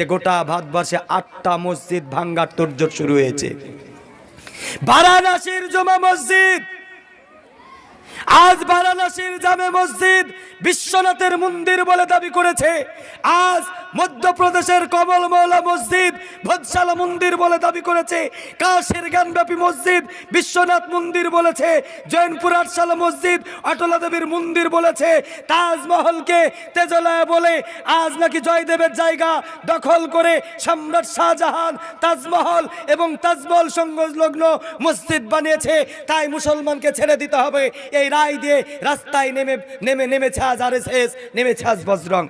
যে গোটা ভারতবর্ষে আটটা মসজিদ ভাঙ্গার তোর্য শুরু হয়েছে। বারাণসীর জমা মসজিদ, আজ বারাণসীর জামে মসজিদ বিশ্বনাথের মন্দির বলে দাবি করেছে। আজ মধ্যপ্রদেশের কমল মৌলা মসজিদ ভৎসালা মন্দির বলে দাবি করেছে। কাশের জ্ঞানব্যাপী মসজিদ বিশ্বনাথ মন্দির বলেছে। জৈনপুর আটশালা মসজিদ অটলা দেবীর মন্দির বলেছে। তাজমহলকে তেজলায় বলে আজ নাকি জয়দেবের জায়গা দখল করে সম্রাট শাহজাহান তাজমহল এবং তাজমহল সংলগ্ন মসজিদ বানিয়েছে। তাই মুসলমানকে ছেড়ে দিতে হবে। এই রায় দিয়ে রাস্তায় নেমে নেমে নেমেছে আজ আর নেমেছে আজ বজরং।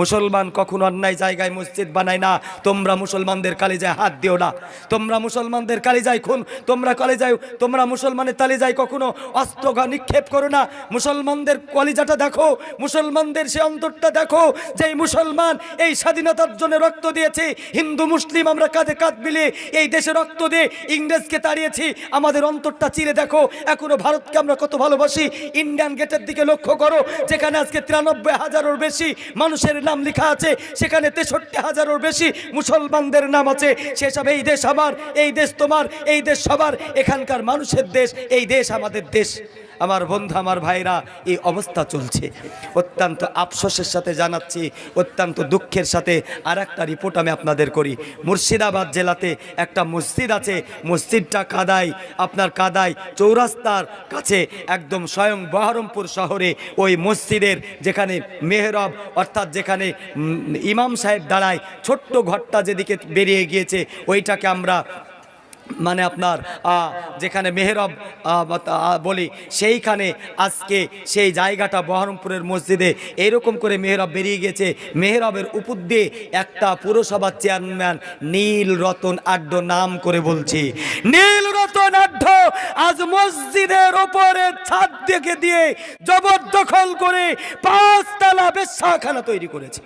মুসলমান কখনো অন্যায় জায়গায় মসজিদ বানায় না। তোমরা মুসলমানদের কালিজায় হাত দিও না। তোমরা মুসলমানদের কালিজায় খুন, তোমরা কলেজায় তোমরা মুসলমানের তালিজায় কখনো অস্ত্র নিক্ষেপ করো না। মুসলমানদের কলিজাটা দেখো, মুসলমানদের সে অন্তরটা দেখো যে মুসলমান এই স্বাধীনতার জন্য রক্ত দিয়েছে। হিন্দু, মুসলিম, আমরা কাঁধে কাঁধ মিলিয়ে এই দেশে রক্ত দিয়ে ইংরেজকে তাড়িয়েছি। আমাদের অন্তরটা চিরে দেখো। এখনও ভারতকে আমরা কত ভালোবাসি। ইন্ডিয়ান গেটের দিকে লক্ষ্য করো, যেখানে আজকে তিরানব্বই হাজারের বেশি মানুষের নাম লেখা আছে, সেখানে তেষট্টি হাজারের বেশি মুসলমানদের নাম আছে। সেসব এই দেশ আমার, এই দেশ তোমার, এই দেশ সবার। এখানকার মানুষের দেশ, এই দেশ আমাদের দেশ। আমার বন্ধু, আমার ভাইরা, এই অবস্থা চলছে। অত্যন্ত আফসোসের সাথে জানাচ্ছি, অত্যন্ত দুঃখের সাথে আর একটা রিপোর্ট আমি আপনাদের করি। মুর্শিদাবাদ জেলাতে একটা মসজিদ আছে, মসজিদটা কাদাই আপনার কাদাই চৌরাস্তার কাছে একদম স্বয়ং বহরমপুর শহরে ওই মসজিদের যেখানে মেহরব, অর্থাৎ যেখানে ইমাম সাহেব দাঁড়ায়, ছোট্ট ঘরটা যেদিকে বেরিয়ে গিয়েছে, ওইটাকে আমরা মানে আপনার যেখানে মেহরব বলি, সেইখানে আজকে সেই জায়গাটা বহরমপুরের মসজিদে এরকম করে মেহরব বেরিয়ে গেছে মেহরবের উপর দিয়ে একটা পুরসভার চেয়ারম্যান নীল রতন আড্ড নাম করে বলছি। নীল রতন আড্ড আজ মসজিদের ওপরে ছাদ দেখে দিয়ে জবরদখল করে পাঁচতলা বেশ্যাখানা তৈরি করেছে।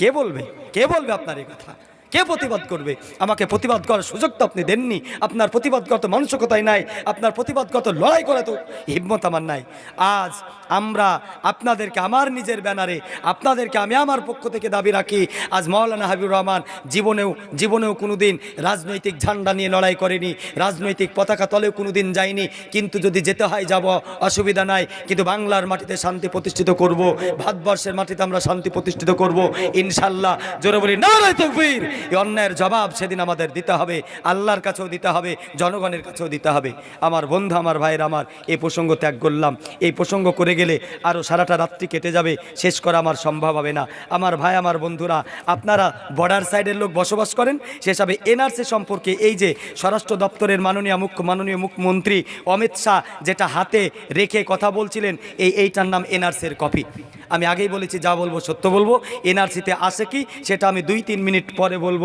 কে বলবে? কে বলবে আপনার এই কথা? কে প্রতিবাদ করবে? আমাকে প্রতিবাদ করার সুযোগ তো আপনি দেননি। আপনার প্রতিবাদগত মানসিকতাই নাই। আপনার প্রতিবাদগত লড়াই করা তো হিম্মত আমার নাই। আজ আমরা আপনাদেরকে, আমার নিজের ব্যানারে, আপনাদেরকে আমি আমার পক্ষ থেকে দাবি রাখি, আজ মাওলানা হাবিবুর রহমান জীবনেও জীবনেও কোনো দিন রাজনৈতিক ঝান্ডা নিয়ে লড়াই করেনি, রাজনৈতিক পতাকা তলেও কোনো দিন যায়নি। কিন্তু যদি যেতে হয়, যাব, অসুবিধা নাই। কিন্তু বাংলার মাটিতে শান্তি প্রতিষ্ঠিত করব, ভারতবর্ষের মাটিতে আমরা শান্তি প্রতিষ্ঠিত করব। ইনশাল্লাহ, জোরে বলি, নারায় তকবীর। এই অন্যায়ের জবাব সেদিন আমাদের দিতে হবে, আল্লাহর কাছেও দিতে হবে, জনগণের কাছেও দিতে হবে। আমার বন্ধু, আমার ভাইয়ের আমার এই প্রসঙ্গ ত্যাগ করলাম। এই প্রসঙ্গ করে গেলে আরও সারাটা রাত্রি কেটে যাবে, শেষ করা আমার সম্ভব হবে না। আমার ভাই, আমার বন্ধুরা, আপনারা বর্ডার সাইডের লোক বসবাস করেন সেসবে এনআরসি সম্পর্কে এই যে স্বরাষ্ট্র দপ্তরের মাননীয় মুখ্য, মাননীয় মুখ্যমন্ত্রী অমিত শাহ যেটা হাতে রেখে কথা বলছিলেন, এই এইটার নাম এনআরসির কপি আমি আগেই বলেছি যা বলব সত্য বলব, এনআরসিতে আসে কি, সেটা আমি দুই তিন মিনিট পরে বলব।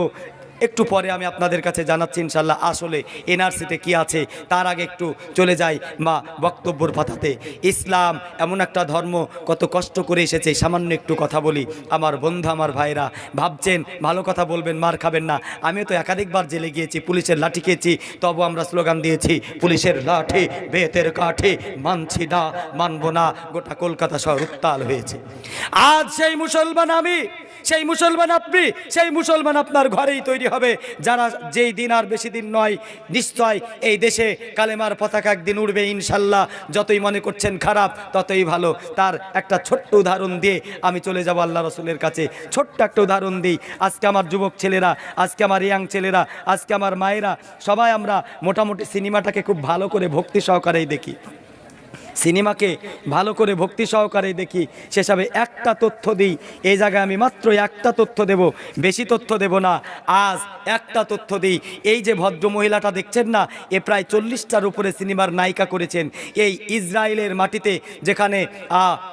একটু পরে আমি আপনাদের কাছে জানাচ্ছি ইনশাল্লাহ আসলে এনআরসিতে কি আছে, তার আগে একটু চলে যাই বা বক্তব্যর পাতাতে। ইসলাম এমন একটা ধর্ম কত কষ্ট করে এসেছে, সামান্য একটু কথা বলি। আমার বন্ধু, আমার ভাইরা ভাবছেন, ভালো কথা বলবেন, মার খাবেন না। আমিও তো একাধিকবার জেলে গিয়েছি, পুলিশের লাঠি খেয়েছি তবু আমরা স্লোগান দিয়েছি, পুলিশের লাঠি, বেতের কাঠে, মানছি না, মানবো না, গোটা কলকাতা শহর উত্তাল হয়েছে। আজ সেই মুসলমান আমি সেই মুসলমান আপনি, সেই মুসলমান আপনার ঘরেই তৈরি হবে। যারা যেই দিন আর বেশি দিন নয়, নিশ্চয় এই দেশে কালেমার পতাকা একদিন উঠবে ইনশাল্লাহ। যতই মনে করছেন খারাপ, ততই ভালো। তার একটা ছোট্ট উদাহরণ দিয়ে আমি চলে যাব আল্লাহ রসুলের কাছে। ছোট্ট একটা উদাহরণ দিই। আজকে আমার যুবক ছেলেরা, আজকে আমার ইয়াং ছেলেরা, আজকে আমার মায়েরা, সবাই আমরা মোটামুটি সিনেমাটাকে খুব ভালো করে ভক্তি সহকারেই দেখি। সিনেমাকে ভালো করে ভক্তি সহকারে দেখি। সেসবে একটা তথ্য দিই, এই জায়গায় আমি মাত্র একটা তথ্য দেব, বেশি তথ্য দেব না, আজ একটা তথ্য দিই। এই যে ভদ্র মহিলাটা দেখছেন না, এ প্রায় চল্লিশটার উপরে সিনেমার নায়িকা করেছেন। এই ইসরায়েলের মাটিতে যেখানে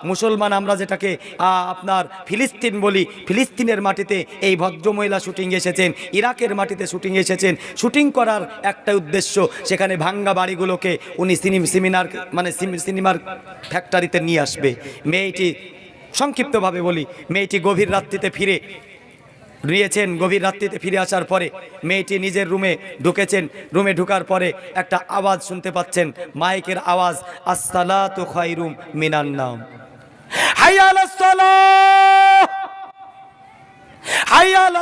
মুসলমান আমরা যেটাকে আপনার ফিলিস্তিন বলি, ফিলিস্তিনের মাটিতে এই ভদ্র মহিলা শুটিং এসেছেন, ইরাকের মাটিতে শুটিং এসেছেন। শুটিং করার একটা উদ্দেশ্য, সেখানে ভাঙ্গা বাড়িগুলোকে উনি সিনেম- সেমিনার মানে সিনেমার ফ্যাক্টরিতে নিয়ে আসবে। মেয়েটি সংক্ষিপ্তভাবে বলি, মেয়েটি গভীর রাত্রিতে ফিরে নিয়েছেন গভীর রাত্রিতে ফিরে আসার পরে, মেয়েটি নিজের রুমে ঢুকেছেন। রুমে ঢুকার পরে একটা আওয়াজ শুনতে পাচ্ছেন, মাইকের আওয়াজ, আসসালাতু খায়রুম মিনান নাম হাইয়া আলাস সালাহ! হাইয়াল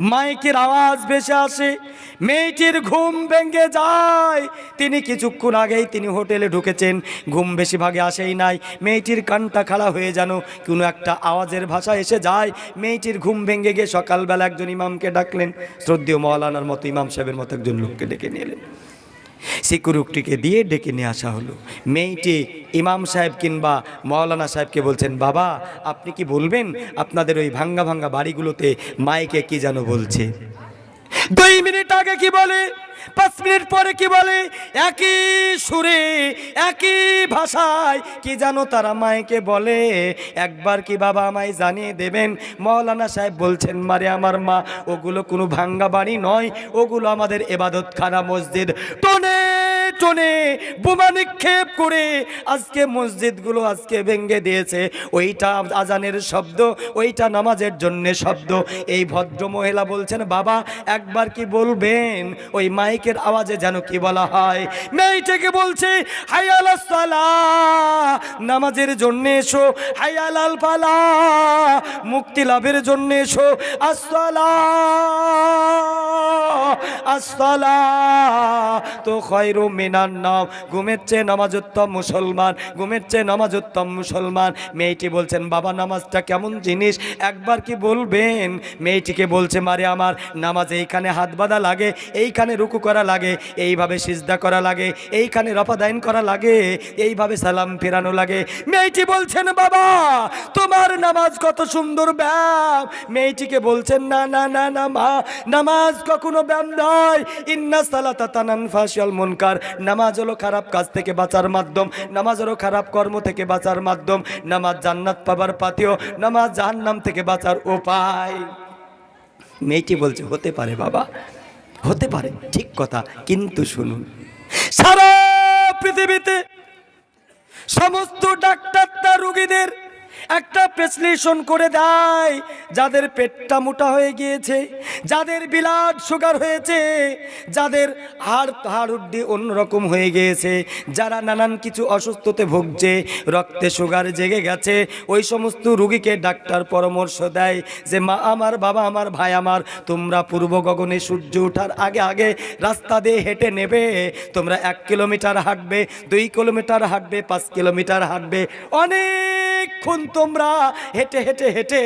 মাইকের আওয়াজ ভেসে আসে, মেয়েটির ঘুম ভেঙে যায়। তিনি কিছুক্ষণ আগেই তিনি হোটেলে ঢুকেছেন, ঘুম বেশিরভাগে আসেই নাই। মেয়েটির কানটা খাড়া হয়ে যেন কোনো একটা আওয়াজের ভাষা এসে যায়। মেয়েটির ঘুম ভেঙে গিয়ে সকালবেলা একজন ইমামকে ডাকলেন। শ্রদ্ধেয় মহলানার মতো, ইমাম সাহেবের মতো একজন লোককে ডেকে নিয়ে এলেন। সিকিউরিটিকে দিয়ে ডেকে নিয়ে আসা হলো। মেয়েটি ইমাম সাহেব কিংবা মৌলানা সাহেবকে বলছেন, বাবা, আপনি কি বলবেন? আপনাদের ওই ভাঙ্গা ভাঙ্গা বাড়িগুলোতে মাইকে কি যেন বলছে? দুই মিনিট আগে কি বলে? পাঁচ মিনিট পরে কি বলে? একই সুরে, একই ভাষায় কি জানো তারা মায়কে বলে? একবার কি বাবা আমায় জানিয়ে দেবেন? মৌলানা সাহেব বলছেন, মারে আমার মা, ওগুলো কোনো ভাঙ্গা বাড়ি নয়, ওগুলো আমাদের এবাদতখানা মসজিদ। টনে টনে বোমা নিক্ষেপ করে আজকে মসজিদগুলো আজকে ভেঙে দিয়েছে। ওইটা আজানের শব্দ, ওইটা নামাজের জন্য শব্দ। এই ভদ্র মহিলা বলছেন, বাবা, একবার কি বলবেন? ওই মাইকের আওয়াজে যেন কি বলা হয়? মেয়েটাকে বলছে, হায়াল নামাজের জন্য এসো, হায়াল আল পালা মুক্তি লাভের জন্য এসো, আসসালা আসসালা, তো খয়রু মিনার নাম। ঘুমের চেয়ে নামাজ উত্তম মুসলমান, ঘুমের চেয়ে নামাজ উত্তম মুসলমান। মেয়েটি বলছেন, বাবা, নামাজটা কেমন জিনিস? একবার কি বলবেন? মেয়েটিকে বলছে, মারে আমার, নামাজ এইখানে হাত বাঁধা লাগে, এইখানে রুকু করা লাগে, এইভাবে সিজদা করা লাগে, এইখানে রফাদাইন করা লাগে, এইভাবে সালাম ফেরানো লাগে। মেয়েটি বলছেন, বাবা, তোমার নামাজ কত সুন্দর ব্যায়াম। মেয়েটিকে বলছেন, না না না না, মা, নামাজ কখনো ব্যায়াম নয়। ইন্না সালাতা তানান মুনকার। নামাজ হলো খারাপ কাজ থেকে বাঁচার মাধ্যম নামাজ হলো খারাপ কর্ম থেকে বাঁচার মাধ্যম, নামাজ জান্নাত পাবার পাতিও, নামাজ জাহান্নাম থেকে বাঁচার উপায়। মেয়েটি বলছে, হতে পারে বাবা, হতে পারে, ঠিক কথা, কিন্তু শুনুন, সারা পৃথিবীতে সমস্ত ডাক্তারটা রুগীদের একটা প্রেসক্রিপশন করে দেয়, যাদের পেটটা মোটা হয়ে গিয়েছে, যাদের বিলাট সুগার হয়েছে, যাদের হাড় হাড় উড্ডি অন্যরকম হয়ে গিয়েছে, যারা নানান কিছু অসুস্থতে ভুগছে, রক্তে সুগার জেগে গেছে, ওই সমস্ত রুগীকে ডাক্তার পরামর্শ দেয় যে, মা, আমার বাবা, আমার ভাই, আমার, তোমরা পূর্ব গগনে সূর্য ওঠার আগে আগে রাস্তা দিয়ে হেঁটে নেবে, তোমরা এক কিলোমিটার হাঁটবে, দুই কিলোমিটার হাঁটবে, পাঁচ কিলোমিটার হাঁটবে। অনেকক্ষণ তোমরা? হেঁটে হেঁটে হেঁটে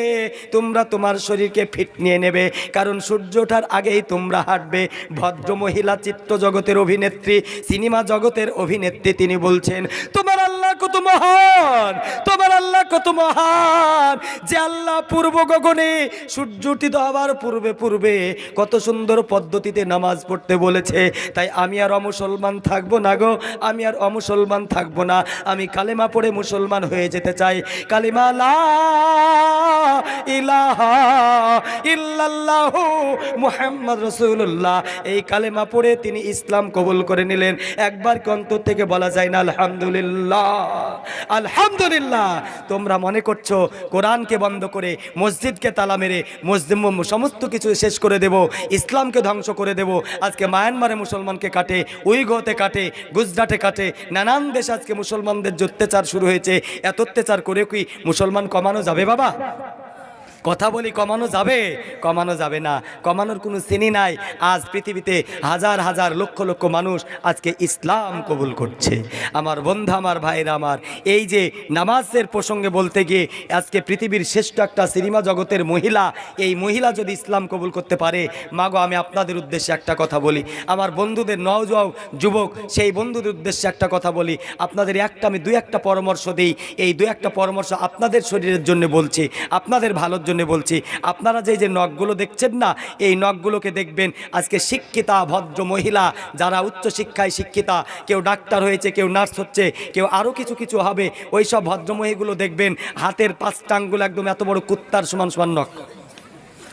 তোমরা তোমার শরীরকে ফিট নিয়ে নেবে। কারণ সূর্য ওঠার আগেই তোমরা হাঁটবে। ভদ্র মহিলা চিত্র জগতের অভিনেত্রী, সিনেমা জগতের অভিনেত্রী তিনি বলছেন, তোমার আল্লাহ কত মহান! তোমার আল্লাহ কত মহান! যে আল্লাহ পূর্ব গগনে সূর্য উঠিত হবার পূর্বে পূর্বে কত সুন্দর পদ্ধতিতে নামাজ পড়তে বলেছে। তাই আমি আর অমুসলমান থাকব না গো। আমি আর অমুসলমান থাকব না। আমি কালেমা পড়ে মুসলমান হয়ে যেতে চাই। কালিমা লা এই কালেমা পড়ে তিনি ইসলাম কবুল করে নিলেন। একবার অন্তর থেকে বলা যায় না, আলহামদুলিল্লাহ আলহামদুলিল্লাহ। তোমরা মনে করছ কোরআনকে বন্ধ করে মসজিদকে তালা মেরে মসজিদ সমস্ত কিছু শেষ করে দেব, ইসলামকে ধ্বংস করে দেব। আজকে মায়ানমারে মুসলমানকে কাটে উইগোতে কাটে, গুজরাটে কাটে, নানান দেশ আজকে মুসলমানদের অত্যাচার শুরু হয়েছে। এত অত্যাচার করে কি মুসলমান কমানো যাবে বাবা? কথা বলি, কমানো যাবে? কমানো যাবে না। কমানোর কোনো শ্রেণি নাই। আজ পৃথিবীতে হাজার হাজার, লক্ষ লক্ষ মানুষ আজকে ইসলাম কবুল করছে। আমার বন্ধু, আমার ভাইরা, আমার এই যে নামাজের প্রসঙ্গে বলতে গিয়ে আজকে পৃথিবীর শ্রেষ্ঠ একটা সিনেমা জগতের মহিলা, এই মহিলা যদি ইসলাম কবুল করতে পারে, মাগো, আমি আপনাদের উদ্দেশ্যে একটা কথা বলি। আমার বন্ধুদের নওজোয়াও যুবক, সেই বন্ধুদের উদ্দেশ্যে একটা কথা বলি। আপনাদের একটা, আমি দুই একটা পরামর্শ দিই। এই দুই একটা পরামর্শ আপনাদের শরীরের জন্য বলছি। আপনাদের ভালোর জন্য বলছি, আপনারা যে যে নখগুলো দেখছেন না, এই নখগুলোকে দেখবেন আজকে শিক্ষিতা, ভদ্র মহিলা, যারা উচ্চ শিক্ষায় শিক্ষিতা, কেউ ডাক্তার হয়েছে, কেউ নার্স হচ্ছে, কেউ আরও কিছু কিছু হবে, ওই সব ভদ্রমহিগুলো দেখবেন, হাতের পাঁচটা আঙ্গুল একদম এত বড় কুত্তার সমান সমান নখ।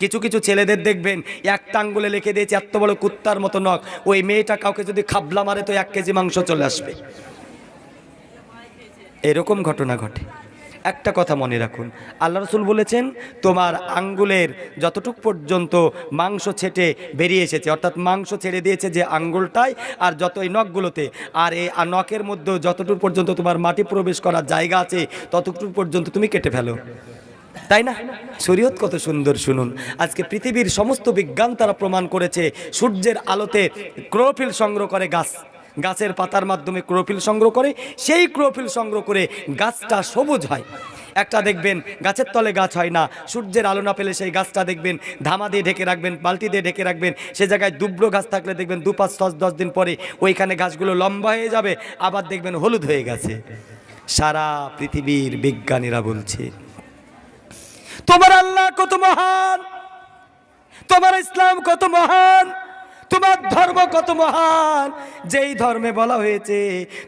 কিছু কিছু ছেলেদের দেখবেন, একটা আঙ্গুলে লিখে দিয়েছে, এত বড় কুত্তার মতো নখ। ওই মেয়েটা কাউকে যদি খাবলা মারে, তো এক কেজি মাংস চলে আসবে। এরকম ঘটনা ঘটে। একটা কথা মনে রাখুন। আল্লাহ রসুল বলেছেন, তোমার আঙ্গুলের যতটুক পর্যন্ত মাংস ছেটে বেরিয়ে এসেছে, অর্থাৎ মাংস ছেড়ে দিয়েছে যে আঙ্গুলটায় আর যত এই নখগুলোতে, আর এই নখের মধ্যে যতটুক পর্যন্ত তোমার মাটি প্রবেশ করার জায়গা আছে, ততটুকু পর্যন্ত তুমি কেটে ফেলো। তাই না? শরীয়ত কত সুন্দর, শুনুন। আজকে পৃথিবীর সমস্ত বিজ্ঞান তারা প্রমাণ করেছে, সূর্যের আলোতে ক্লোরোফিল সংগ্রহ করে গাছ। গাছের পাতার মাধ্যমে ক্লোরোফিল সংগ্রহ করে, সেই ক্লোরোফিল সংগ্রহ করে গাছটা সবুজ হয়। একটা দেখবেন গাছের তলে গাছ হয় না, সূর্যের আলো না পেলে সেই গাছটা দেখবেন ধামা দিয়ে ঢেকে রাখবেন, বালতি দিয়ে ঢেকে রাখবেন, সে জায়গায় দুব্র গাছ থাকলে দেখবেন দু পাঁচ দশ দশ দিন পরে ওইখানে গাছগুলো লম্বা হয়ে যাবে, আবার দেখবেন হলুদ হয়ে গেছে। সারা পৃথিবীর বিজ্ঞানীরা বলছে, তোমার আল্লাহ কত মহান? তোমার ইসলাম কত মহান? তোমার ধর্ম কত মহান? যেই ধর্মে বলা হয়েছে,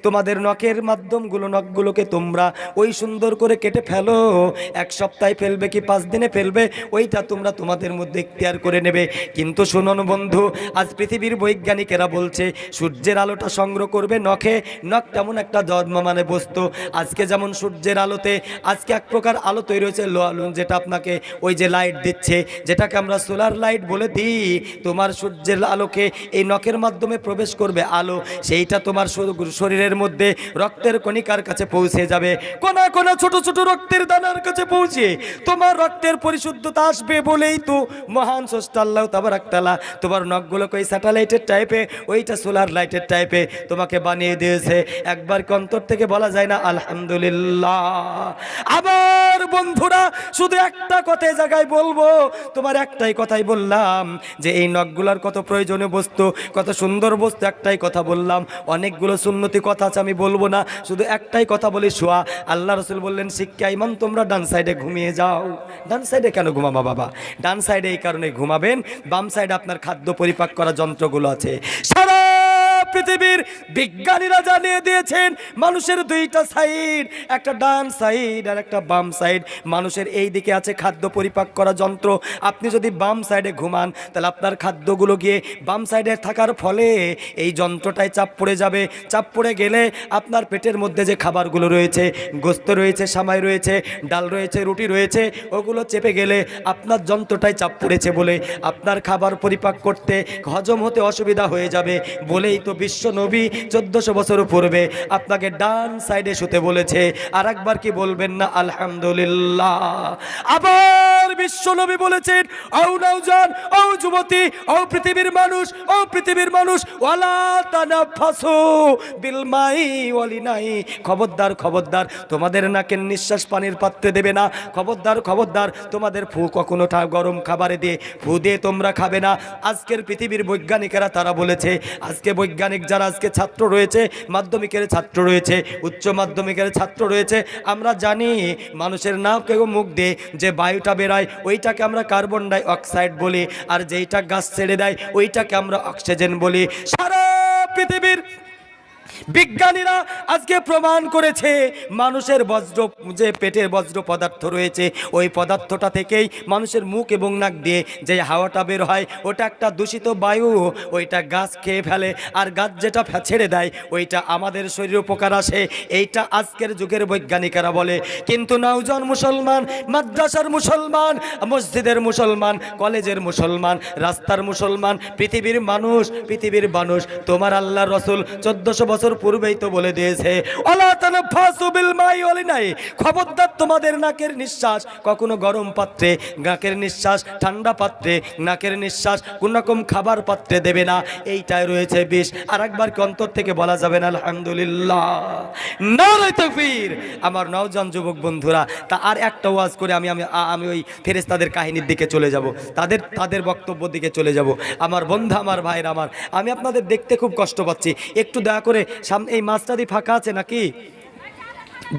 তোমাদের নখের মাধ্যমগুলো, নখগুলোকে তোমরা ওই সুন্দর করে কেটে ফেলো। এক সপ্তাহে ফেলবে কি পাঁচ দিনে ফেলবে? ওইটা তোমরা তোমাদের মধ্যে ইখতিয়ার করে নেবে। কিন্তু শুনুন বন্ধু, আজ পৃথিবীর বৈজ্ঞানিকেরা বলছে, সূর্যের আলোটা সংগ্রহ করবে নখে। নখ তেমন একটা জন্ম মানে বস্তু। আজকে যেমন সূর্যের আলোতে, আজকে এক প্রকার আলো তৈরি হয়েছে। লো আলো যেটা আপনাকে ওই যে লাইট দিচ্ছে, যেটাকে আমরা সোলার লাইট বলে দিই। তোমার সূর্যের আলোকে এই নখের মাধ্যমে প্রবেশ করবে আলো, সেইটা তোমার শরীরের মধ্যে রক্তের কণিকার কাছে পৌঁছে যাবে। কোনা কোনা ছোট ছোট রক্তের দানার কাছে পৌঁছে তোমার রক্তের পরিশুদ্ধতা আসবে বলেই তো মহান স্রষ্টা আল্লাহ তাবার একতালা তোমার নখগুলোকে ওই স্যাটেলাইটের টাইপে ওইটা সোলার লাইটের টাইপে তোমাকে বানিয়ে দিয়েছে। একবার অন্তর থেকে বলা যায় না? আলহামদুলিল্লাহ। আবার বন্ধুরা, শুধু একটা কথাই জায়গায় বলব, তোমার একটাই কথাই বললাম যে এই নখগুলার কত প্রয়োজনীয় বসতো। কত সুন্দর বস্তু, একটাই কথা বললাম। অনেকগুলো সুন্নতি কথা আছে, আমি বলব না। শুধু একটাই কথা বলি, শোয়া। আল্লাহ রসুল বললেন, শিক্ষা ইমাম তোমরা ডান সাইডে ঘুমিয়ে যাও। ডান সাইডে কেন ঘুমাবা বাবা? ডান সাইডে এই কারণে ঘুমাবেন। বাম সাইডে আপনার খাদ্য পরিপাক করা যন্ত্রগুলো আছে। সারা পৃথিবীর বিজ্ঞানীরা জানিয়ে দিয়েছেন, মানুষের দুইটা সাইড, একটা ডান সাইড আর একটা বাম সাইড। মানুষের এই দিকে আছে খাদ্য পরিপাক করা যন্ত্র। আপনি যদি বাম সাইডে ঘুমান, তাহলে আপনার খাদ্যগুলো গিয়ে বাম সাইডে থাকার ফলে এই যন্ত্রটায় চাপ পড়ে যাবে। চাপ পড়ে গেলে আপনার পেটের মধ্যে যে খাবারগুলো রয়েছে, গোস্ত রয়েছে, সামাই রয়েছে, ডাল রয়েছে, রুটি রয়েছে, ওগুলো চেপে গেলে আপনার যন্ত্রটায় চাপ পড়েছে বলে আপনার খাবার পরিপাক করতে হজম হতে অসুবিধা হয়ে যাবে বলেই তো বিশ্ব নবী চোদ্দশো বছর পূর্বে আপনাকে ডান সাইডে শুতে বলেছে আর একবার কি বলবেন না? আলহামদুলিল্লাহ। আবার বিশ্ব নবী বলেছেন ও নৌজান ও যুবতী ও পৃথিবীর মানুষ ও পৃথিবীর মানুষ, ওয়ালা মাই ওয়ালি নাই। খবরদার খবরদার, তোমাদের নাকের নিঃশ্বাস পানির পাত্রে দেবে না। খবরদার খবরদার, তোমাদের ফু কখনো গরম খাবারে দিয়ে, ফু দিয়ে তোমরা খাবে না। আজকের পৃথিবীর বৈজ্ঞানিকেরা তারা বলেছে, আজকে বৈজ্ঞানিক যারা আজকে ছাত্র রয়েছে, মাধ্যমিকের ছাত্র রয়েছে, উচ্চ মাধ্যমিকের ছাত্র রয়েছে, আমরা জানি মানুষের নাক এবং মুখ দিয়ে যে বায়ুটা বেরায়, ওইটাকে আমরা কার্বন ডাই অক্সাইড বলি, আর যেইটা গাছ ছেড়ে দেয়, ওইটাকে আমরা অক্সিজেন বলি। সারা পৃথিবীর বিজ্ঞানীরা আজকে প্রমাণ করেছে, মানুষের বজ্র, যে পেটের বজ্র পদার্থ রয়েছে, ওই পদার্থটা থেকেই মানুষের মুখ এবং নাক দিয়ে যে হাওয়াটা বের হয়, ওটা একটা দূষিত বায়ু, ওইটা গাছ খেয়ে ফেলে, আর গাছ যেটা ছেড়ে দেয়, ওইটা আমাদের শরীর উপকার আসে, এইটা আজকের যুগের বৈজ্ঞানিকেরা বলে। কিন্তু নওজন মুসলমান, মাদ্রাসার মুসলমান, মসজিদের মুসলমান, কলেজের মুসলমান, রাস্তার মুসলমান, পৃথিবীর মানুষ পৃথিবীর মানুষ, তোমার আল্লাহ রসুল চোদ্দশো বছর পূর্বেই তো বলে দিয়েছে খবরদার তোমাদের নাকের নিঃশ্বাস, কখনো গরম পাত্রে, নাকের নিঃশ্বাস, ঠান্ডা পাত্রে, নাকের নিঃশ্বাস কোন রকম খাবার পাত্রে দেবে না। এইটাই রয়েছে বিষ। আর একবার অন্তর থেকে বলা যাবে না, আলহামদুলিল্লাহ আমার নওজন যুবক বন্ধুরা, তা আর একটা ওয়াজ করে আমি আমি আমি ওই ফেরেশতাদের কাহিনীর দিকে চলে যাব। তাদের তাদের বক্তব্য দিকে চলে যাব। আমার বন্ধু, আমার ভাইয়ের আমার, আমি আপনাদের দেখতে খুব কষ্ট পাচ্ছি। একটু দয়া করে সামনে এই মাছটা দিয়ে ফাঁকা আছে নাকি?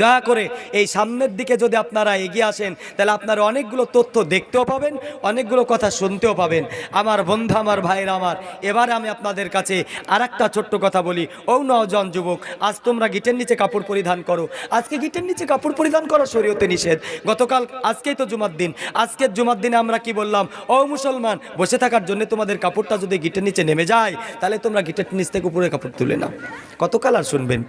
দয়া করে এই সামনের দিকে যদি আপনারা এগিয়ে আসেন, তাহলে আপনারা অনেকগুলো তথ্য দেখতেও পাবেন, অনেকগুলো কথা শুনতেও পাবেন। আমার বন্ধু, আমার ভাইয়ের আমার, এবার আমি আপনাদের কাছে আর একটা ছোট্ট কথা বলি। ও নজন যুবক, আজ তোমরা গিটের নিচে কাপড় পরিধান করো। আজকে গিটের নিচে কাপড় পরিধান করা শরীয়তে নিষেধ। গতকাল, আজকেই তো জুমার দিন। আজকের জুমার দিনে আমরা কি বললাম? ও মুসলমান, বসে থাকার জন্য তোমাদের কাপড়টা যদি গিটের নিচে নেমে যায়, তাহলে তোমরা গিটের নিচ থেকে উপরে কাপড় তুলে নাও। কতকাল আর শুনবেন?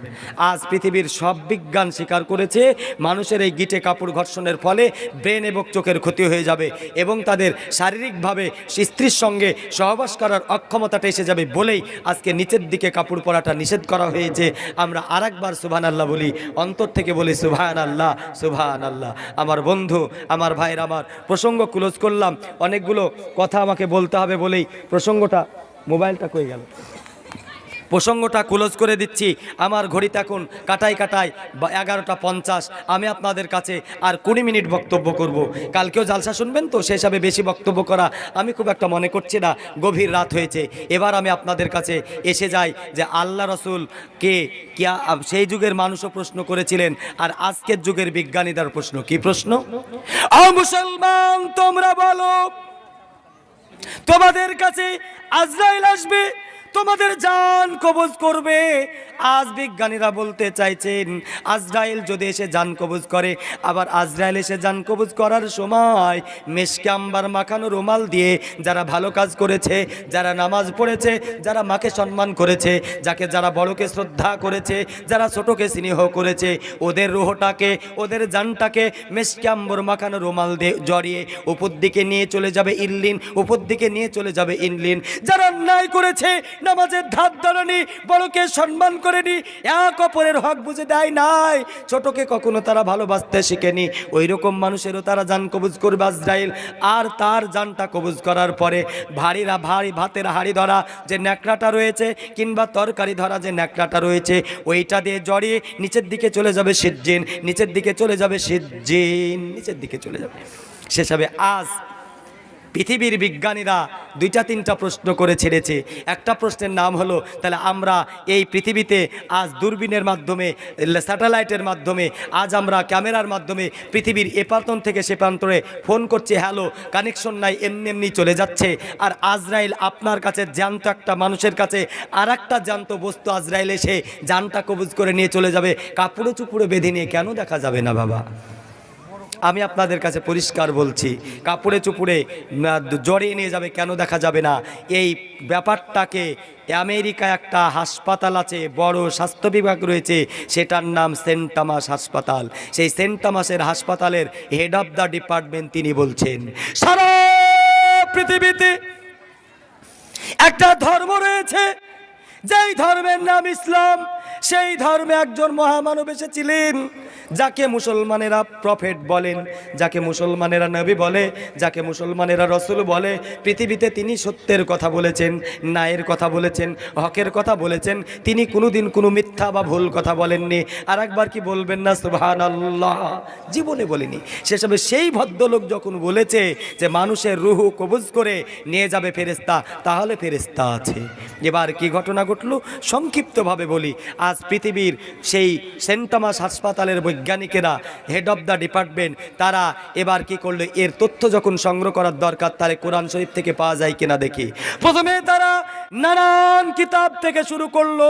আজ পৃথিবীর সব বিজ্ঞান শিকার আবিষ্কার করেছে, মানুষের এই গিটে কাপড় ঘর্ষণের ফলে ব্রেন এবং চোখের ক্ষতি হয়ে যাবে এবং তাদের শারীরিকভাবে স্ত্রীর সঙ্গে সহবাস করার অক্ষমতাটা এসে যাবে বলেই আজকে নিচের দিকে কাপড় পরাটা নিষেধ করা হয়েছে। আমরা আরেকবার সুবহান আল্লাহ বলি, অন্তর থেকে বলি সুবহান আল্লাহ সুবহান আল্লাহ আমার বন্ধু, আমার ভাইয়ের আমার প্রসঙ্গ ক্লোজ করলাম। অনেকগুলো কথা আমাকে বলতে হবে বলেই প্রসঙ্গটা, মোবাইলটা কই গেল? প্রসঙ্গটা ক্লোজ করে দিচ্ছি। আমার ঘড়িতে এখন কাটাই কাটাই বা এগারোটা পঞ্চাশ। আমি আপনাদের কাছে আর কুড়ি মিনিট বক্তব্য করব। কালকেও জালসা শুনবেন তো সে হিসাবে বেশি বক্তব্য করা আমি খুব একটা মনে করছি না, গভীর রাত হয়েছে। এবার আমি আপনাদের কাছে এসে যাই যে আল্লাহ রসুল কে কিয়া সেই যুগের মানুষও প্রশ্ন করেছিলেন, আর আজকের যুগের বিজ্ঞানীদের প্রশ্ন। কি প্রশ্ন? মুসলমান, তোমরা বলো, তোমাদের কাছে আজরাইল আসবে তোমাদের জান কবজ করবে। আজ বিজ্ঞানীরা বলতে চাইছেন, আজরাইল যদি এসে জান কবজ করে, আবার আজরাইল এসে জান কবজ করার সময় মেশকে আম্বার মাখানো রুমাল দিয়ে যারা ভালো কাজ করেছে, যারা নামাজ পড়েছে, যারা মাকে সম্মান করেছে, যাকে যারা বড়কে শ্রদ্ধা করেছে, যারা ছোটকে স্নেহ করেছে, ওদের রুহটাকে, ওদের জানটাকে মেশকে আম্বর মাখানো রুমাল দিয়ে জড়িয়ে উপর দিকে নিয়ে চলে যাবে ইল্লিন, উপর দিকে নিয়ে চলে যাবে ইনলিন যারা অন্যায় করেছে নামাজের ধার ধারণী বড়কে সম্মান করেনি, এক অপরের হক বুঝে দেয় নাই। ছোটকে কখনো তারা ভালোবাসতে শিখেনি ওই রকম মানুষেরও তারা জান কবুজ করবে আজরাইল। আর তার জানটা কবুজ করার পরে ভারীরা ভারী ভাতের হাড়ি ধরা যে ন্যাকড়াটা রয়েছে, কিংবা তরকারি ধরা যে ন্যাকড়াটা রয়েছে, ওইটা দিয়ে জড়িয়ে নিচের দিকে চলে যাবে সিজ্জিন, নিচের দিকে চলে যাবে সিজ্জিন, নিচের দিকে চলে যাবে। সেসবে আজ পৃথিবীর বিজ্ঞানীরা দুইটা, তিনটা প্রশ্ন করে ছেড়েছে। একটা প্রশ্নের নাম হলো, তাহলে আমরা এই পৃথিবীতে আজ দূরবীনের মাধ্যমে, স্যাটেলাইটের মাধ্যমে, আজ আমরা ক্যামেরার মাধ্যমে পৃথিবীর এ প্রান্তন থেকে সে প্রান্তরে ফোন করছি, হ্যালো, কানেকশন নাই, এমনি এমনি চলে যাচ্ছে। আর আজরাইল আপনার কাছে জ্যান্ত একটা মানুষের কাছে আর একটা জ্যান্ত বস্তু আজরাইল এসে জানটা কবুজ করে নিয়ে চলে যাবে। কাপড়ে চুপুড়ে বেঁধে নিয়ে কেন দেখা যাবে না, বাবা? আমি আপনাদের কাছে পরিষ্কার বলছি, কাপড়ে চুপুড়ে জড়িয়ে নিয়ে যাবে কেন দেখা যাবে না? এই ব্যাপারটাকে আমেরিকা একটা হাসপাতাল আছে, বড় স্বাস্থ্য বিভাগ রয়েছে, সেটার নাম সেন্ট টমাস হাসপাতাল। সেই সেন্ট টমাসের হাসপাতালের হেড অফ দ্য ডিপার্টমেন্ট তিনি বলছেন, সারা পৃথিবীতে একটা ধর্ম রয়েছে, যেই ধর্মের নাম ইসলাম, সেই ধর্মে একজন মহামানব এসেছিলেন। যাকে মুসলমানেরা প্রফেট বলেন, যাকে মুসলমানেরা নবী বলে, যাকে মুসলমানেরা রসুল বলে, পৃথিবীতে তিনি সত্যের কথা বলেছেন, ন্যায়ের কথা বলেছেন, হকের কথা বলেছেন, তিনি কোনোদিন কোনো মিথ্যা বা ভুল কথা বলেননি। আর একবার কি বলবেন না সুবহান আল্লাহ জীবনে বলেনি। সেসবে সেই ভদ্রলোক যখন বলেছে যে মানুষের রুহু কবুজ করে নিয়ে যাবে ফেরেস্তা তাহলে ফেরেস্তা আছে। এবার কি ঘটনা ঘটলো? সংক্ষিপ্তভাবে বলি, আজ পৃথিবীর সেই সেন্ট টমাস হাসপাতালের বৈজ্ঞানিকেরা হেড অফ দ্য ডিপার্টমেন্ট তারা এবার কি করল? এর তথ্য যখন সংগ্রহ করার দরকার, তাহলে কোরআন শরীফ থেকে পাওয়া যায় কিনা দেখি। প্রথমে তারা নানান কিতাব থেকে শুরু করল।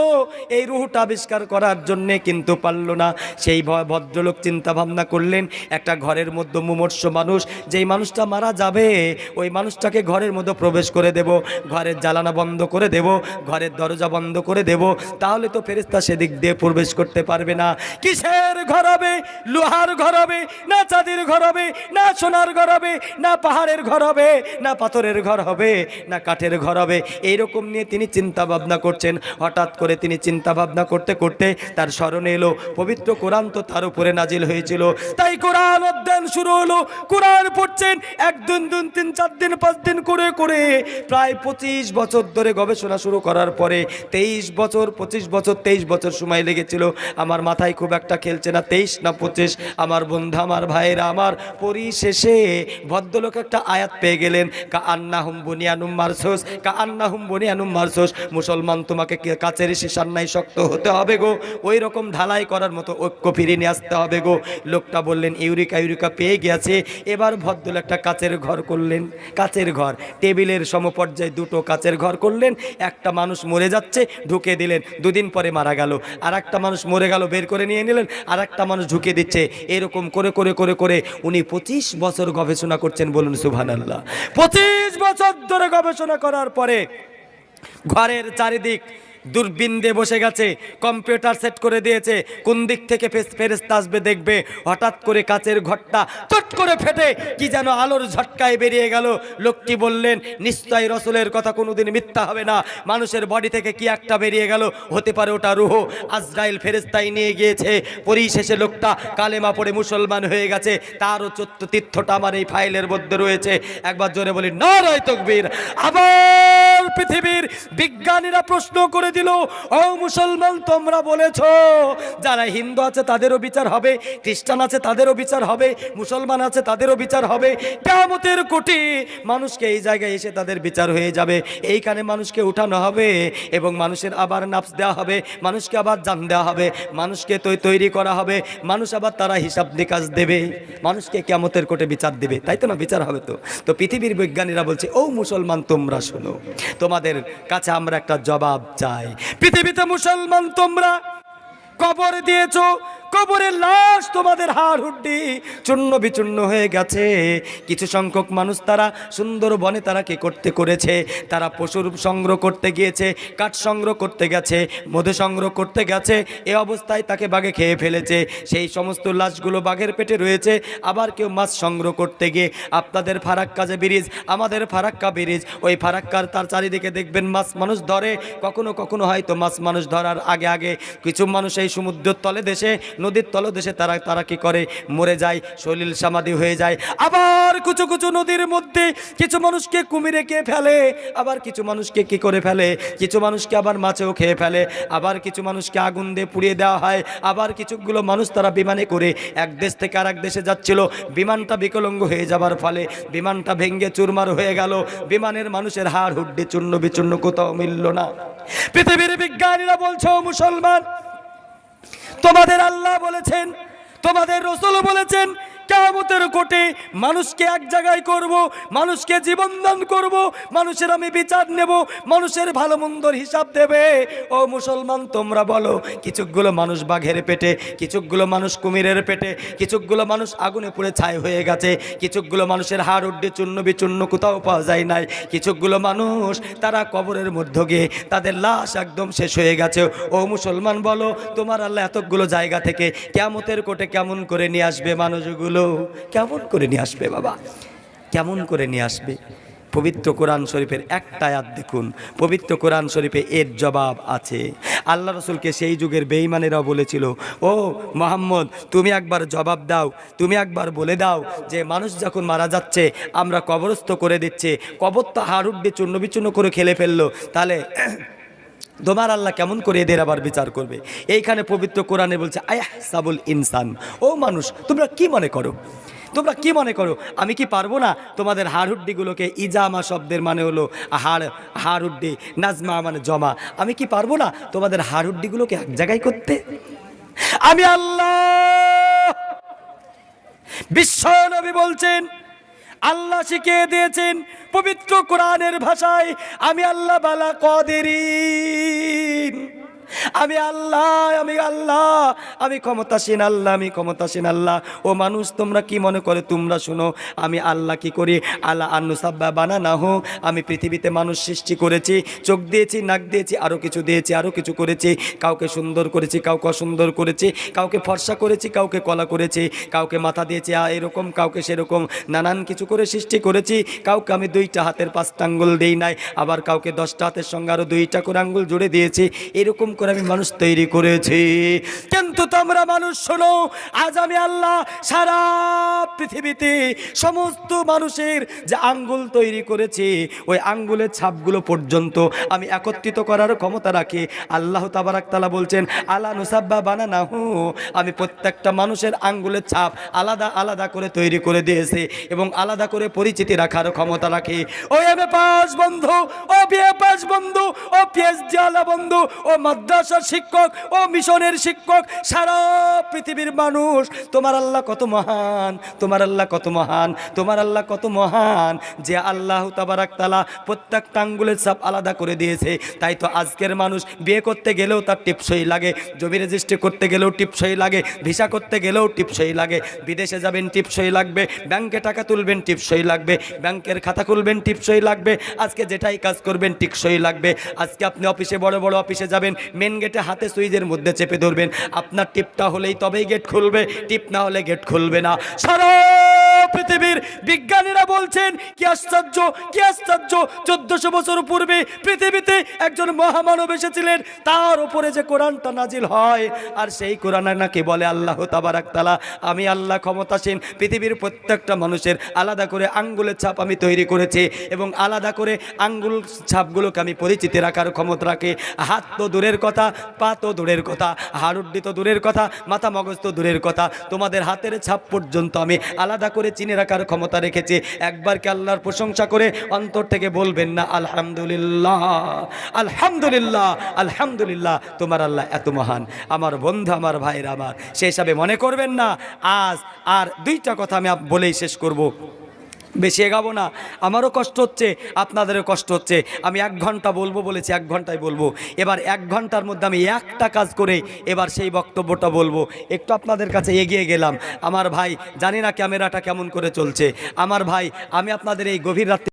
এই রুহটা আবিষ্কার করার জন্যে কিন্তু পারল না। সেই ভদ্রলোক চিন্তা ভাবনা করলেন, একটা ঘরের মধ্যে মুমর্ষ মানুষ, যেই মানুষটা মারা যাবে, ওই মানুষটাকে ঘরের মধ্যে প্রবেশ করে দেব, ঘরের জ্বালানা বন্ধ করে দেব, ঘরের দরজা বন্ধ করে দেব, তাহলে তো ফেরেস্তা সেদিক দিয়ে প্রবেশ করতে পারবে না। কিসের ঘর হবে লোহার ঘর হবে না চাঁদের ঘর হবে না সোনার ঘর হবে না পাহাড়ের ঘর হবে না পাথরের ঘর হবে, না কাঠের ঘর হবে। এইরকম নিয়ে তিনি চিন্তা ভাবনা করছেন। হঠাৎ করে তিনি চিন্তা ভাবনা করতে করতে তার স্মরণে এলো, পবিত্র কোরআন তো তার উপরে নাজিল হয়েছিল। তাই কোরআন অধ্যয়ন শুরু হলো, কোরআন পড়ছেন এক দিন দুন তিন চার দিন, পাঁচ দিন করে করে। প্রায় পঁচিশ বছর ধরে গবেষণা শুরু করার পরে, তেইশ বছর, পঁচিশ বছর, তেইশ বছর সময় লেগেছিল। আমার মাথায় খুব একটা খেলছে না, তেইশ না পঁচিশ? আমার বন্ধু, আমার ভাইয়েরা, আমার পরিশেষে ভদ্রলোক একটা আয়াত পেয়ে গেলেন। কা আন্না হুম বুনিয়ানুম মারসোস কা আন্না হুম বুনিয়ানুম মারসোস। মুসলমান, তোমাকে কে- কাচের শিশার নাই শক্ত হতে হবে গো। ওই রকম ঢালাই করার মতো ঐক্য ফিরিয়ে নিয়ে আসতে হবে গো। লোকটা বললেন, ইউরিকা ইউরিকা পেয়ে গেছে এবার ভদ্রলোক একটা কাচের ঘর করলেন। কাচের ঘর, টেবিলের সমপর্যায়ে দুটো কাচের ঘর করলেন। একটা মানুষ মরে যাচ্ছে, ঢুকে দিলেন। দুদিন পরে মারা গেল। আর একটা মানুষ মরে গেল, বের করে নিয়ে নিলেন। আর একটা মানুষ ঢুকে দিচ্ছে, এরকম করে করে করে করে উনি পঁচিশ বছর গবেষণা করছেন বলুন সুভান আল্লাহ পঁচিশ বছর ধরে গবেষণা করার পরে ঘরের চারিদিক দূরবীন দিয়ে বসে গেছে, কম্পিউটার সেট করে দিয়েছে, কোন দিক থেকে ফেরেস্তা আসবে দেখবে, হঠাৎ করে কাচের ঘরটা চট করে ফেটে, কি যেন আলোর ঝটকায় বেরিয়ে গেল। লোকটি বললেন নিশ্চয় রসুলের কথা কোনোদিন মিথ্যা হবে না। মানুষের বডি থেকে কি একটা বেরিয়ে গেল? হতে পারে ওটা রুহ। আজরাইল ফেরেস্তাই নিয়ে গিয়েছে। পরিশেষে লোকটা কালেমা পড়ে মুসলমান হয়ে গেছে। তারও চত্ব তীর্থটা আমার এই ফাইলের মধ্যে রয়েছে। একবার জোরে বলি, নরয় তকবীর। আবার পৃথিবীর বিজ্ঞানীরা প্রশ্ন করে দিল, ও মুসলমান, তোমরা বলেছ, যারা হিন্দু আছে তাদেরও বিচার হবে, খ্রিস্টান আছে তাদেরও বিচার হবে, মুসলমান আছে তাদেরও বিচার হবে। কেমতের কোটি মানুষকে এই জায়গায় এসে তাদের বিচার হয়ে যাবে। এইখানে মানুষকে উঠানো হবে এবং মানুষের আবার নাফস দেওয়া হবে, মানুষকে আবার জান দেওয়া হবে, মানুষকে তৈরি করা হবে, মানুষ আবার তারা হিসাব নিকাশ দেবে। মানুষকে কেমতের কোটে বিচার দেবে, তাই তো না? বিচার হবে তো। তো পৃথিবীর বিজ্ঞানীরা বলছে, ও মুসলমান, তোমরা শোনো, তোমাদের কাছে আমরা একটা জবাব চাই। পৃথিবীতে মুসলমান তোমরা কবর দিয়েছ কবরের লাশ তোমাদের হাড় হুড্ডি চূর্ণ বিচূর্ণ হয়ে গেছে। কিছু সংখ্যক মানুষ তারা সুন্দর বনে তারা কি করতে করেছে? তারা পশুর সংগ্রহ করতে গিয়েছে, কাঠ সংগ্রহ করতে গেছে, মধু সংগ্রহ করতে গেছে, এ অবস্থায় তাকে বাঘে খেয়ে ফেলেছে। সেই সমস্ত লাশগুলো বাঘের পেটে রয়েছে, আবার কেউ মাছ সংগ্রহ করতে গিয়ে, আপনাদের ফারাক্কা যে ব্রিজ আমাদের ফারাক্কা ব্রিজ ওই ফারাক্কার তার চারিদিকে দেখবেন মাছ মানুষ ধরে, কখনো কখনো হয়তো মাছ মানুষ ধরার আগে আগে কিছু মানুষ এই সমুদ্রের তলে দেশে নদীর তলদেশে তারা তারা কি করে? মরে যায়, সলিল সমাধি হয়ে যায়। আবার কিছু কিছু নদীর মধ্যে কিছু মানুষকে কুমিরে কে ফেলে। আবার কিছু মানুষকে কি করে ফেলে? কিছু মানুষকে আবার মাছেও খেয়ে ফেলে। আবার কিছু মানুষকে আগুন দিয়ে পুড়িয়ে দেওয়া হয়। আবার কিছুগুলো মানুষ তারা বিমানে করে এক দেশ থেকে আর এক দেশে যাচ্ছিল। বিমানটা বিকলঙ্গ হয়ে যাবার ফলে বিমানটা ভেঙ্গে চুরমার হয়ে গেল। বিমানের মানুষের হাড় হুড্ডি চূর্ণ বিচূর্ণ, কোথাও মিলল না। পৃথিবীর বিজ্ঞানীরা বলছো মুসলমান তোমাদের আল্লাহ বলেছেন তোমাদের রসুল বলেছেন কেমতের কোটে মানুষকে এক জায়গায় করব, মানুষকে জীবন দান করব, মানুষের আমি বিচার নেব, মানুষের ভালো মন্দর হিসাব দেবে। ও মুসলমান, তোমরা বলো কিছুগুলো মানুষ বাঘের পেটে কিছুগুলো মানুষ কুমিরের পেটে কিছুগুলো মানুষ আগুনে পুড়ে ছাই হয়ে গেছে কিছুগুলো মানুষের হাড় উড্ডে চূর্ণ বিচূর্ণ কোথাও পাওয়া যায় নাই কিছুগুলো মানুষ তারা কবরের মধ্য গিয়ে তাদের লাশ একদম শেষ হয়ে গেছে। ও মুসলমান বলো, তোমার আল্লাহ এতগুলো জায়গা থেকে কেমতের কোটে কেমন করে নিয়ে আসবে মানুষগুলো? কেমন করে নিয়ে আসবে বাবা? কেমন করে নিয়ে আসবে? পবিত্র কোরআন শরীফের একটা আয়াত দেখুন। পবিত্র কোরআন শরীফে এর জবাব আছে। আল্লাহ রসুলকে সেই যুগের বেঈমানেরাও বলেছিল, ও মোহাম্মদ, তুমি একবার জবাব দাও, তুমি একবার বলে দাও যে মানুষ যখন মারা যাচ্ছে, আমরা কবরস্থ করে দিচ্ছে, কবর তো হাড় উড্ডে চূর্ণ বিচূর্ণ করে খেলে ফেলল, তাহলে তোমার আল্লাহ কেমন করে এদের আবার বিচার করবে? এইখানে পবিত্র কোরআনে বলছে আয়াহ সাবুল ইনসান। ও মানুষ, তোমরা কি মনে করো? তোমরা কি মনে করো? আমি কি পারব না? তোমাদের হাড়হুড্ডিগুলোকে ইজামা শব্দের মানে হলো হাড়, হাড়হুড্ডি, নাজমা মানে জমা। আমি কি পারব না তোমাদের হাড়হুড্ডিগুলোকে এক জায়গায় করতে? আমি আল্লাহ! বিশ্ব নবী বলছেন আল্লাহ শিখিয়ে দিয়েছেন পবিত্র কোরআনের ভাষায় আমি আল্লাহ বালা কদেরিন। আমি আল্লাহ আমি আল্লাহ, আমি ক্ষমতাসীন আল্লাহ, আমি ক্ষমতাসীন আল্লাহ। ও মানুষ, তোমরা কি মনে করে? তোমরা শোনো, আমি আল্লাহ কি করি? আল্লাহ আন্নুসাব্বা বানা না হো আমি পৃথিবীতে মানুষ সৃষ্টি করেছি, চোখ দিয়েছি, নাক দিয়েছি আরও কিছু দিয়েছি আরও কিছু করেছি। কাউকে সুন্দর করেছি, কাউকে অসুন্দর করেছি, কাউকে ফর্সা করেছি, কাউকে কলা করেছি। কাউকে মাথা দিয়েছি এরকম, কাউকে সেরকম। নানান কিছু করে সৃষ্টি করেছি। কাউকে আমি দুইটা হাতের পাঁচটা আঙ্গুল দিই নাই, আবার কাউকে দশটা হাতের সঙ্গে আরও দুইটা করে আঙ্গুল জুড়ে দিয়েছি। এরকম করে আমি মানুষ তৈরি করেছি। কিন্তু তোমরা মানুষ শোনো, আজ আমি আল্লাহ সারা পৃথিবীতে সমস্ত মানুষের যে আঙ্গুল তৈরি করেছি, ওই আঙ্গুলের ছাপগুলো পর্যন্ত আমি একত্রিত করার ক্ষমতা রাখি। আল্লাহ তাবারাক তালা বলছেন, আলা নুসাব্বা বানা না হু আমি প্রত্যেকটা মানুষের আঙ্গুলের ছাপ আলাদা আলাদা করে তৈরি করে দিয়েছি এবং আলাদা করে পরিচিতি রাখার ক্ষমতা রাখি। ও এম এ পাস বন্ধু, ও বিএ পাস বন্ধু, ও পিএইচডি আলা বন্ধু, ও মাদ্রাসার শিক্ষক ও মিশনের শিক্ষক, সারা পৃথিবীর মানুষ, তোমার আল্লাহ কত মহান, তোমার আল্লাহ কত মহান, তোমার আল্লাহ কত মহান, যে আল্লাহ তাবারাকতালা প্রত্যেকটা আঙ্গুলের ছাপ আলাদা করে দিয়েছে। তাই তো আজকের মানুষ বিয়ে করতে গেলেও তার টিপসই লাগে, জমি রেজিস্ট্রি করতে গেলেও টিপসই লাগে, ভিসা করতে গেলেও টিপসই লাগে, বিদেশে যাবেন টিপসই লাগবে, ব্যাংকে টাকা তুলবেন টিপসই লাগবে, ব্যাংকের খাতা খুলবেন টিপসই লাগবে, আজকে যেটাই কাজ করবেন টিপসই লাগবে, আজকে আপনি অফিসে বড় বড় অফিসে যাবেন মেন গেটে হাতে সুইজের মধ্যে চেপে ধরবেন। আপনার টিপটা হলেই তবেই গেট খুলবে, টিপ না হলে গেট খুলবে না। সারা! পৃথিবীর বিজ্ঞানীরা বলছেন, কি আশ্চর্য কি আশ্চর্য, চোদ্দশো বছর পূর্বে পৃথিবীতে একজন মহামানব এসেছিলেন, তার উপরে যে কোরআনটা নাজিল হয়। আর সেই কোরআন নাকি বলে, আল্লাহ তাবারাক তালা আমি আল্লাহ ক্ষমতাসীন, পৃথিবীর প্রত্যেকটা মানুষের আলাদা করে আঙ্গুলের ছাপ আমি তৈরি করেছি এবং আলাদা করে আঙ্গুল ছাপগুলোকে আমি পরিচিতি রাখার ক্ষমতা রাখে। হাত তো দূরের কথা, পা তো দূরের কথা, হাড়ুড্ডি তো দূরের কথা, মাথা মগজ তো দূরের কথা। তোমাদের হাতের ছাপ পর্যন্ত আমি আলাদা করে চিনে রাখার ক্ষমতা রেখেছে। একবার কি আল্লাহর প্রশংসা করে অন্তর থেকে বলবেন না, আলহামদুলিল্লাহ আলহামদুলিল্লাহ আলহামদুলিল্লাহ, তোমার আল্লাহ এত মহান, আমার বন্ধু, আমার ভাইয়ের আমার। সেই হিসাবে মনে করবেন না, আজ আর দুইটা কথা আমি বলেই শেষ করব। বেশি এগাবো না। আমারও কষ্ট হচ্ছে, আপনাদেরও কষ্ট হচ্ছে। আমি এক ঘণ্টা বলব বলেছি, এক ঘন্টায় বলব। এবার এক ঘণ্টার মধ্যে আমি একটা কাজ করে এবার সেই বক্তব্যটা বলব। একটু আপনাদের কাছে এগিয়ে গেলাম। আমার ভাই, জানি না ক্যামেরাটা কেমন করে চলছে। আমার ভাই, আমি আপনাদের এই গভীর রাত্রি